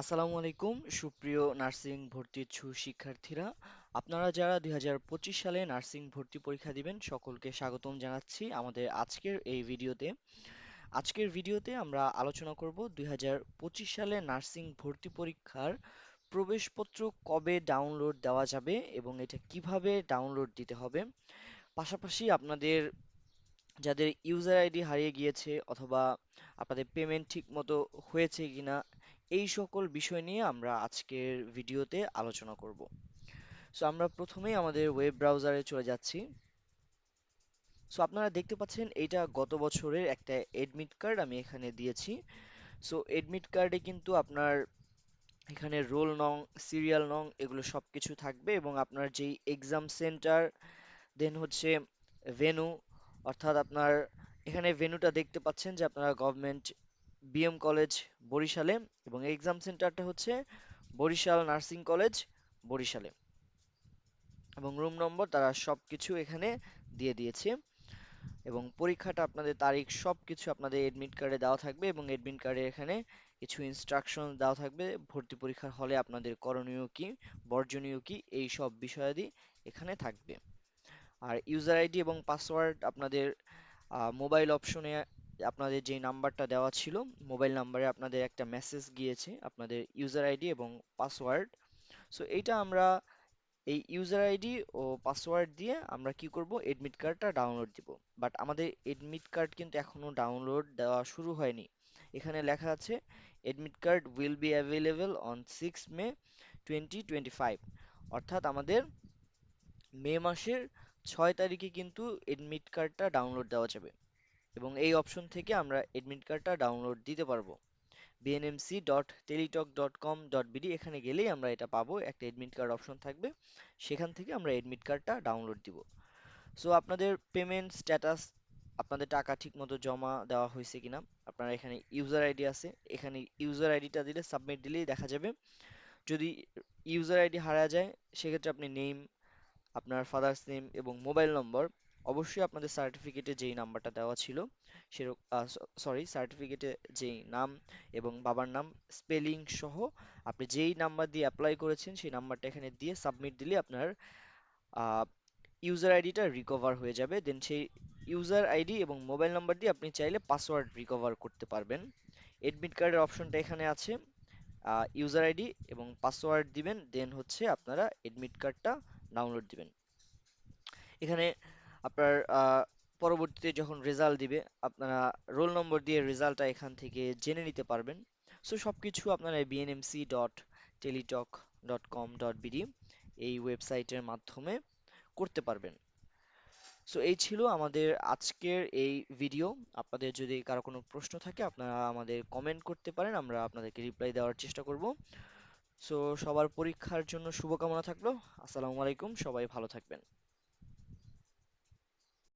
আসসালামু আলাইকুম, সুপ্রিয় নার্সিং ভর্তি ইচ্ছুক শিক্ষার্থীরা। আপনারা যারা দুই হাজার পঁচিশ সালে নার্সিং ভর্তি পরীক্ষা দিবেন, সকলকে স্বাগতম জানাচ্ছি আমাদের আজকের এই ভিডিওতে। আজকের ভিডিওতে আমরা আলোচনা করব দুই হাজার পঁচিশ সালে নার্সিং ভর্তি পরীক্ষার প্রবেশপত্র কবে ডাউনলোড দেওয়া যাবে এবং এটা কীভাবে ডাউনলোড দিতে হবে। পাশাপাশি আপনাদের, যাদের ইউজার আইডি হারিয়ে গিয়েছে অথবা আপনাদের পেমেন্ট ঠিক মতো হয়েছে কিনা এই সকল বিষয় নিয়ে আমরা আজকের ভিডিওতে আলোচনা করব। সো আমরা প্রথমেই আমাদের ওয়েব ব্রাউজারে চলে যাচ্ছি। সো আপনারা দেখতে পাচ্ছেন এটা গত বছরের একটা এডমিট কার্ড আমি এখানে দিয়েছি। সো এডমিট কার্ডে কিন্তু আপনার এখানে রোল নং সিরিয়াল নং এগুলো সব কিছু থাকবে এবং আপনার যেই এক্সাম সেন্টার দেন হচ্ছে ভেনু অর্থাৎ আপনার এখানে ভেন্যুটা দেখতে পাচ্ছেন যে আপনারা গভর্নমেন্ট বিএম কলেজ বরিশালে, এবং এক্সাম সেন্টারটা হচ্ছে বরিশাল নার্সিং কলেজ বরিশালে। এবং রুম নম্বর তারা সব কিছু এখানে দিয়ে দিয়েছে। এবং পরীক্ষাটা আপনাদের তারিখ সব কিছু আপনাদের এডমিট কার্ডে দেওয়া থাকবে এবং এডমিট কার্ডে এখানে কিছু ইনস্ট্রাকশন দেওয়া থাকবে। ভর্তি পরীক্ষার হলে আপনাদের করণীয় কি, বর্জনীয় কি, এই সব বিষয়াদি এখানে থাকবে। আর ইউজার আইডি এবং পাসওয়ার্ড আপনাদের মোবাইল অপশনে আপনাদের যে নাম্বারটা দেওয়া ছিল, মোবাইল নাম্বারে আপনাদের একটা মেসেজ গিয়েছে, আপনাদের ইউজার আইডি এবং পাসওয়ার্ড সো এইটা আমরা এই ইউজার আইডি ও পাসওয়ার্ড দিয়ে আমরা কি করব? এডমিট কার্ডটা ডাউনলোড দিব। বাট আমাদের এডমিট কার্ড কিন্তু এখনও ডাউনলোড দেওয়া শুরু হয়নি। এখানে লেখা আছে admit card will be available on six May twenty twenty five অর্থাৎ আমাদের মে মাসের ছয় তারিখে কিন্তু এডমিট কার্ডটা ডাউনলোড দেওয়া যাবে। এবং এই অপশন থেকে আমরা এডমিট কার্ডটা ডাউনলোড দিতে পারব। BNMC dot Teletalk dot com dot BD এখানে গেলেই আমরা এটা পাবো, একটা এডমিট কার্ড অপশন থাকবে। সেখান থেকে আমরা এডমিট কার্ডটা ডাউনলোড দিব। সো আপনাদের পেমেন্ট স্ট্যাটাস আপনাদের টাকা ঠিকমতো জমা দেওয়া হয়েছে কিনা, আপনারা এখানে ইউজার আইডি আছে। এখানে ইউজার আইডিটা দিলে সাবমিট দিলেই দেখা যাবে। যদি ইউজার আইডি হারা যায়, সেক্ষেত্রে আপনি নেম আপনার ফাদার্স নেম এবং মোবাইল নম্বর অবশ্যই আপনাদের সার্টিফিকেটে যেই নাম্বারটা দেওয়া ছিল সেরকম সরি সার্টিফিকেটে যেই নাম এবং বাবার নাম স্পেলিং সহ আপনি যেই নাম্বার দিয়ে অ্যাপ্লাই করেছেন, সেই নাম্বারটা এখানে দিয়ে সাবমিট দিলে আপনার ইউজার আইডিটা রিকভার হয়ে যাবে। দেন সেই ইউজার আইডি এবং মোবাইল নাম্বার দিয়ে আপনি চাইলে পাসওয়ার্ড রিকভার করতে পারবেন। এডমিট কার্ডের অপশনটা এখানে আছে। ইউজার আইডি এবং পাসওয়ার্ড দিবেন দেন হচ্ছে আপনারা এডমিট কার্ডটা ডাউনলোড দিবেন। এখানে আপনার পরবর্তীতে যখন রেজাল্ট দিবে, আপনারা রোল নম্বর দিয়ে রেজাল্টটা এখান থেকে জেনে নিতে পারবেন। সো সব কিছু আপনারা BNMC dot Teletalk dot com dot BD এই ওয়েবসাইটের মাধ্যমে করতে পারবেন। সো এই ছিল আমাদের আজকের এই ভিডিও আপনাদের যদি কারও কোনো প্রশ্ন থাকে, আপনারা আমাদের কমেন্ট করতে পারেন, আমরা আপনাদেরকে রিপ্লাই দেওয়ার চেষ্টা করব। সো সবার পরীক্ষার জন্য শুভকামনা থাকল। আসসালামু আলাইকুম, সবাই ভালো থাকবেন।